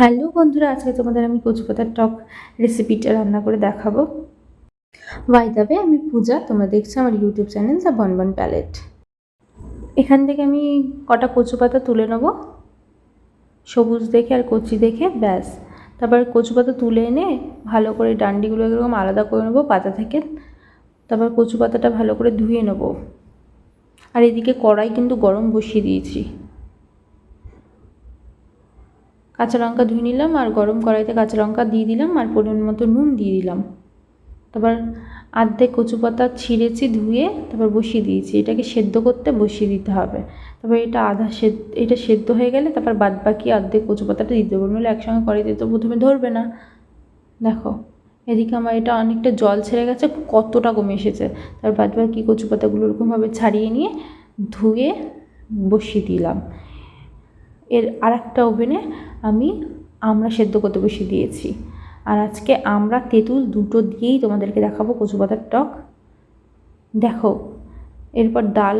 Hello বন্ধুরা, আজকে তোমাদের আমি কচু পাতার টক রেসিপিটা রান্না করে দেখাবো। বাই দাবে আমি পূজা, তোমরা দেখছ আমার YouTube channel the bonbon palette এখান থেকে আমি কটা কচু পাতা তুলে নেব। সবুজ দেখে আর কচি দেখে, ব্যাস। তারপর কচু পাতা তুলে এনে ভালো করে ডান্ডিগুলো এরকম আলাদা করে নেব পাতা থেকে। তারপর কচু পাতাটা ভালো করে ধুয়ে নেব। আর এদিকে কড়াই কিন্তু গরম বসিয়ে দিয়েছি। কাঁচা লঙ্কা ধুয়ে নিলাম আর গরম কড়াইতে কাঁচা লঙ্কা দিয়ে দিলাম আর পরিমাণ মতো নুন দিয়ে দিলাম। তারপর আর্ধেক কচু পাতা ছিঁড়েছি, ধুয়ে তারপর বসিয়ে দিয়েছি। এটাকে সেদ্ধ করতে বসিয়ে দিতে হবে। তারপর এটা আধা সেদ্ধ, এটা সেদ্ধ হয়ে গেলে তারপর বাদ বাকি অর্ধেক কচু পাতাটা দিতে দেবো নইলে একসঙ্গে কড়াইতে তো প্রথমে ধরবে না। দেখো, এদিকে আমার এটা অনেকটা জল ছেড়ে গেছে, কতটা কমে এসেছে। তারপর বাদ বাকি কচু পাতাগুলো ওরকমভাবে ছাড়িয়ে নিয়ে ধুয়ে বসিয়ে দিলাম। এর আর একটা ওভেনে আমি আমরা সেদ্ধ করতে বসিয়ে দিয়েছি। আর আজকে আমরা তেঁতুল দুটো দিয়েই তোমাদেরকে দেখাবো কচু পাতার টক। দেখো, এরপর ডাল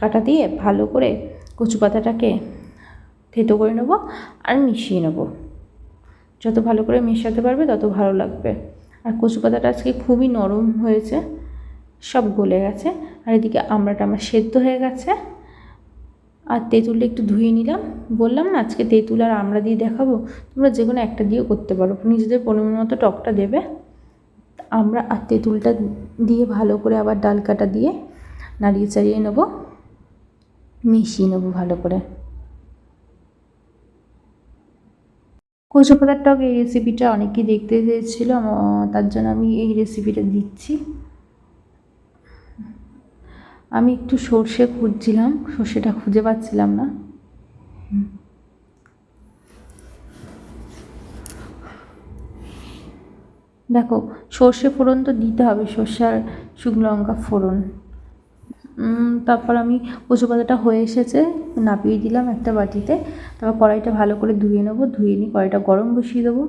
কাটা দিয়ে ভালো করে কচু পাতাটাকে থেতো করে নেব আর মিশিয়ে নেব। যত ভালো করে মেশাতে পারবে তত ভালো লাগবে। আর কচু পাতাটা আজকে খুবই নরম হয়েছে, সব গলে গেছে। আর এদিকে আমড়াটা আমার সেদ্ধ হয়ে গেছে। আর তেঁতুলটা একটু ধুয়ে নিলাম। বললাম না, আজকে তেঁতুল আর আমরা দিয়ে দেখাবো। তোমরা যে কোনো একটা দিয়েও করতে পারো। নিজেদের পরিমাণ মতো টকটা দেবে। আমরা আর তেঁতুলটা দিয়ে ভালো করে আবার ডাল কাটা দিয়ে নাড়িয়ে চাড়িয়ে নেব। মিশিয়ে নেব ভালো করে। কচু পাতার টক এই রেসিপিটা অনেকেই দেখতে চেয়েছিল তার জন্য আমি এই রেসিপিটা দিচ্ছি। আমি একটু সর্ষে খুঁজছিলাম, সর্ষেটা খুঁজে পাচ্ছিলাম না। দেখো, সর্ষে ফোড়ন তো দিতে হবে, সর্ষে আর শুকনো লঙ্কা ফোড়ন। তারপর আমি কচু পাতাটা হয়ে এসেছে, নাপিয়ে দিলাম একটা বাটিতে। তারপর কড়াইটা ভালো করে ধুয়ে নেব, ধুয়ে নিয়ে কড়াইটা গরম বসিয়ে দেবো।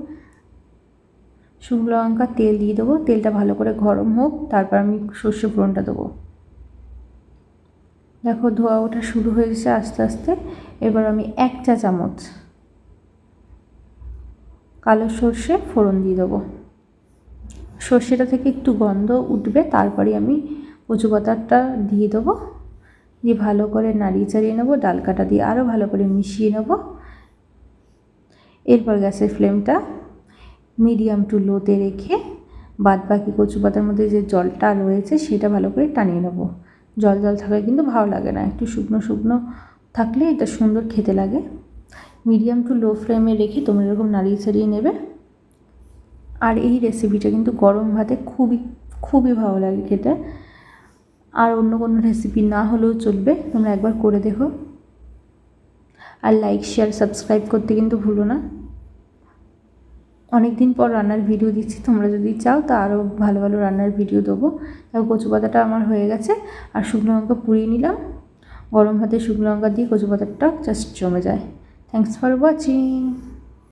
শুকনো লঙ্কা তেল দিয়ে দেবো, তেলটা ভালো করে গরম হোক, তারপর আমি সর্ষে ফোড়নটা দেবো। দেখো ধোয়া ওঠা শুরু হয়েছে আস্তে আস্তে। এবার আমি এক চা চামচ কালো সর্ষে ফোড়ন দিয়ে দেবো। সর্ষেটা থেকে একটু গন্ধ উঠবে তারপরে আমি কচু পাতাটা দিয়ে দেবো। দিয়ে ভালো করে নাড়িয়ে চাড়িয়ে নেব ডাল কাটা দিয়ে আরও ভালো করে মিশিয়ে নেব। এরপর গ্যাসের ফ্লেমটা মিডিয়াম টু লোতে রেখে বাদ বাকি কচু পাতার মধ্যে যে জলটা রয়েছে সেটা ভালো করে টানিয়ে নেব। জল জল থাকলে কিন্তু ভালো লাগে না। একটু শুকনো শুকনো থাকলে এটা সুন্দর খেতে লাগে। মিডিয়াম টু লো ফ্লেমে রেখে তোমরা এরকম নাড়িয়ে ছাড়িয়ে নেবে। আর এই রেসিপিটা কিন্তু গরম ভাতে খুবই খুবই ভালো লাগে খেতে। আর অন্য কোনো রেসিপি না হলেও চলবে, তোমরা একবার করে দেখো। আর লাইক শেয়ার সাবস্ক্রাইব করতে কিন্তু ভুলো না। অনেক দিন পর রান্নার ভিডিও দিচ্ছি, তোমরা যদি চাও তা আরও ভালো ভালো রান্নার ভিডিও দেবো। তাও কচু পাতাটা আমার হয়ে গেছে, আর শুকনো লঙ্কা পুড়িয়ে নিলাম। গরম ভাতে শুকনো লঙ্কা দিয়ে কচু পাতাটা জাস্ট জমে যায়। Thanks for watching